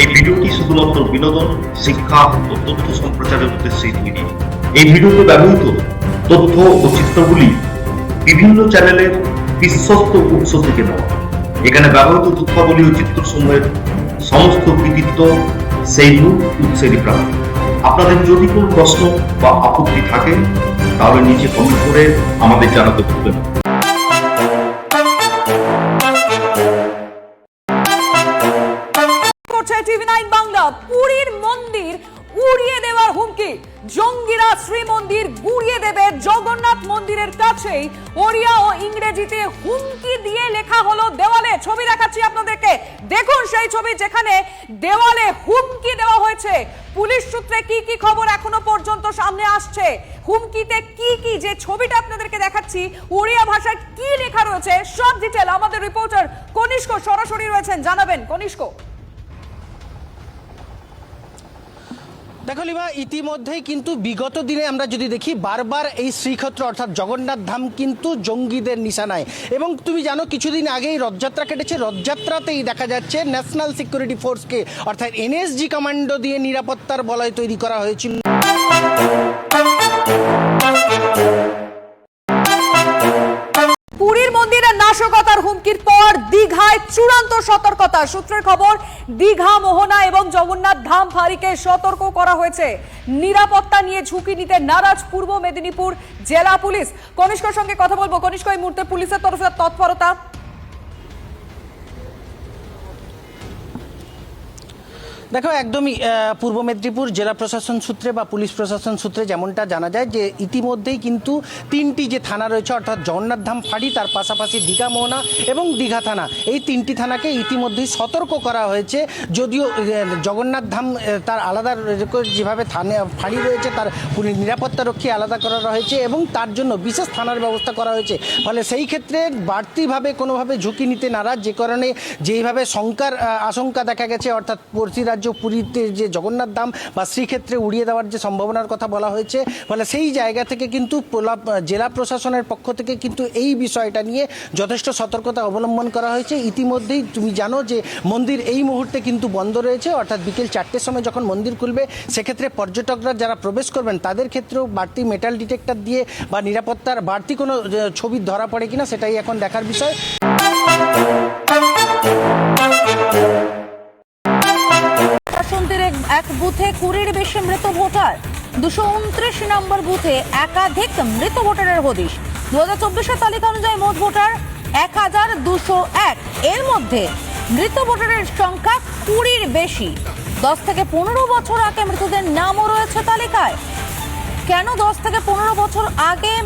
এই ভিডিওটি শুধুমাত্র বিনোদন, শিক্ষা ও তথ্য সম্প্রচারের উদ্দেশ্যেই তৈরি এই ভিডিওতে ব্যবহৃত তথ্য ও চিত্রগুলি বিভিন্ন চ্যানেলের বিশ্বস্ত উৎস থেকে নেওয়া। এখানে ব্যবহৃত তথ্যাবলী ও চিত্রসমূহের সমস্ত কৃতিত্ব সেই মূল উৎসেরই প্রাপ্ত আপনাদের যদি কোনো প্রশ্ন বা আপত্তি থাকে, তাহলে নিচে কমেন্ট করে আমাদের জানাতে ভুলবেন করছে টিভি নাইন বাংলা, পুরীর মন্দির উড়িয়ে দেওয়ার হুমকি। জঙ্গিরা শ্রীমন্দির গুড়িয়ে দেবে জগন্নাথ মন্দিরের কাছেই। ওড়িয়া ও ইংরেজিতে হুমকি দিয়ে লেখা হলো দেওয়ালে। ছবি দেখাচ্ছি আপনাদেরকে। দেখুন সেই ছবি যেখানে দেওয়ালে হুমকি দেওয়া হয়েছে। পুলিশ সূত্রে কি কি খবর এখনও পর্যন্ত সামনে আসছে? হুমকিতে কি কি যে ছবিটা আপনাদেরকে দেখাচ্ছি, ওড়িয়া ভাষায় কি লেখা রয়েছে? সব ডিটেল আমাদের রিপোর্টার কনিষ্ক সরাসরি রয়েছেন। জানাবেন কনিষ্ক। দেখো লিবা ইতিমধ্যেই কিন্তু বিগত দিনে আমরা যদি দেখি, বারবার এই শ্রীক্ষেত্র অর্থাৎ জগন্নাথ ধাম কিন্তু জঙ্গিদের নিশানায়। এবং তুমি জানো, কিছুদিন আগেই রথযাত্রা কেটেছে। রথযাত্রাতেই দেখা যাচ্ছে ন্যাশনাল সিকিউরিটি ফোর্সকে অর্থাৎ এনএসজি কমান্ডো দিয়ে নিরাপত্তার বলয় তৈরি করা হয়েছিল। পুরীর মন্দিরের নাশকতার হুমকির পর দীঘায় চূড়ান্ত সতর্কতা। সূত্রের খবর, দীঘা, মোহনা এবং জগন্নাথ ধাম ফারিকে সতর্ক করা হয়েছে। নিরাপত্তা নিয়ে ঝুঁকি নিতে নারাজ পূর্ব মেদিনীপুর জেলা পুলিশ। কনিষ্কর সঙ্গে কথা বলব। কনিষ্ক, এই মুহূর্তে পুলিশের তরফে তৎপরতা। দেখো একদমই পূর্ব মেদিনীপুর জেলা প্রশাসন সূত্রে বা পুলিশ প্রশাসন সূত্রে যেমনটা জানা যায় যে ইতিমধ্যেই কিন্তু তিনটি যে থানা রয়েছে অর্থাৎ জগন্নাথ ধাম ফাঁড়ি তার পাশাপাশি দীঘা মোহনা এবং দীঘা থানা এই তিনটি থানাকে ইতিমধ্যেই সতর্ক করা হয়েছে। যদিও আহ, জগন্নাথ ধাম তার আলাদা যেভাবে থানে ফাঁড়ি রয়েছে তার পুলিশ নিরাপত্তারক্ষী আলাদা করা হয়েছে এবং তার জন্য বিশেষ থানার ব্যবস্থা করা হয়েছে। ফলে সেই ক্ষেত্রে বাড়তিভাবে কোনোভাবে ঝুঁকি নিতে নারাজ যে কারণে যেইভাবে শঙ্কার আশঙ্কা দেখা গেছে অর্থাৎ প্রতি রাজ্য পুরীতে যে জগন্নাথ ধাম বা শ্রীক্ষেত্রে উড়িয়ে দেওয়ার যে সম্ভাবনার কথা বলা হয়েছে, ফলে সেই জায়গা থেকে কিন্তু জেলা প্রশাসনের পক্ষ থেকে কিন্তু এই বিষয়টা নিয়ে যথেষ্ট সতর্কতা অবলম্বন করা হয়েছে। ইতিমধ্যেই তুমি জানো যে মন্দির এই মুহূর্তে কিন্তু বন্ধ রয়েছে, অর্থাৎ বিকেল চারটের সময় যখন মন্দির খুলবে, সেক্ষেত্রে পর্যটকরা যারা প্রবেশ করবেন, তাদের ক্ষেত্রেও বাড়তি মেটাল ডিটেক্টর দিয়ে বা নিরাপত্তার বাড়তি কোনো ছবি ধরা পড়ে কিনা, সেটাই এখন দেখার বিষয়। এক- বুথে কুড়ির বেশি মৃত ভোটার। দুশো উনত্রিশ নম্বর বুথে একাধিক মৃত ভোটারের হদিশ। দু হাজার চব্বিশের তালিকা অনুযায়ী মোট ভোটার এক হাজার দুশো এক। এর মধ্যে মৃত ভোটারের সংখ্যা কুড়ির বেশি। দশ থেকে পনেরো বছর আগে মৃতদের নামও রয়েছে তালিকায়। কেন দশ থেকে পনেরো বছর আগে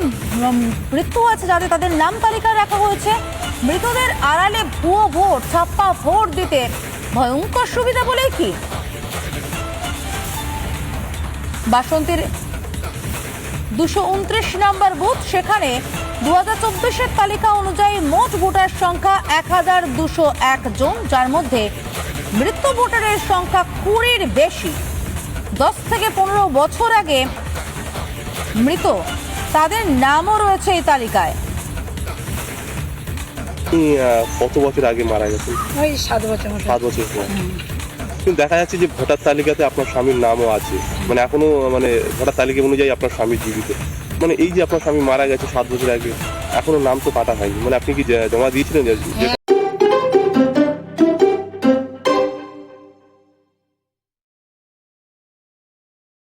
মৃত্যু হয়েছে যাদের তাদের নাম তালিকায় রাখা হয়েছে? মৃতদের আড়ালে ভুয়ো ভোট, ছাপ্পা ভোট দিতে ভয়ঙ্কর সুবিধা বলেই কি? বাসন্তীর দুশো উনত্রিশ নম্বর বুথ সেখানে দু হাজার চব্বিশের তালিকা অনুযায়ী মোট ভোটার সংখ্যা এক হাজার দুশো এক জন যার মধ্যে মৃত্যু ভোটারের সংখ্যা কুড়ির বেশি। দশ থেকে পনেরো বছর আগে মৃত তাদের নামও রয়েছে এই তালিকায়। কত বছর আগে মারা গেছেন? ওই সাত বছর সাত বছর কিন্তু দেখা যাচ্ছে যে ভোটার তালিকাতে আপনার স্বামীর নামও আছে। মানে এখনও মানে ভোটার তালিকা অনুযায়ী আপনার স্বামী জীবিত। মানে এই যে আপনার স্বামী মারা গেছে সাত বছর আগে, এখনও নাম তো কাটা হয়নি। মানে আপনি কি জমা দিয়েছিলেন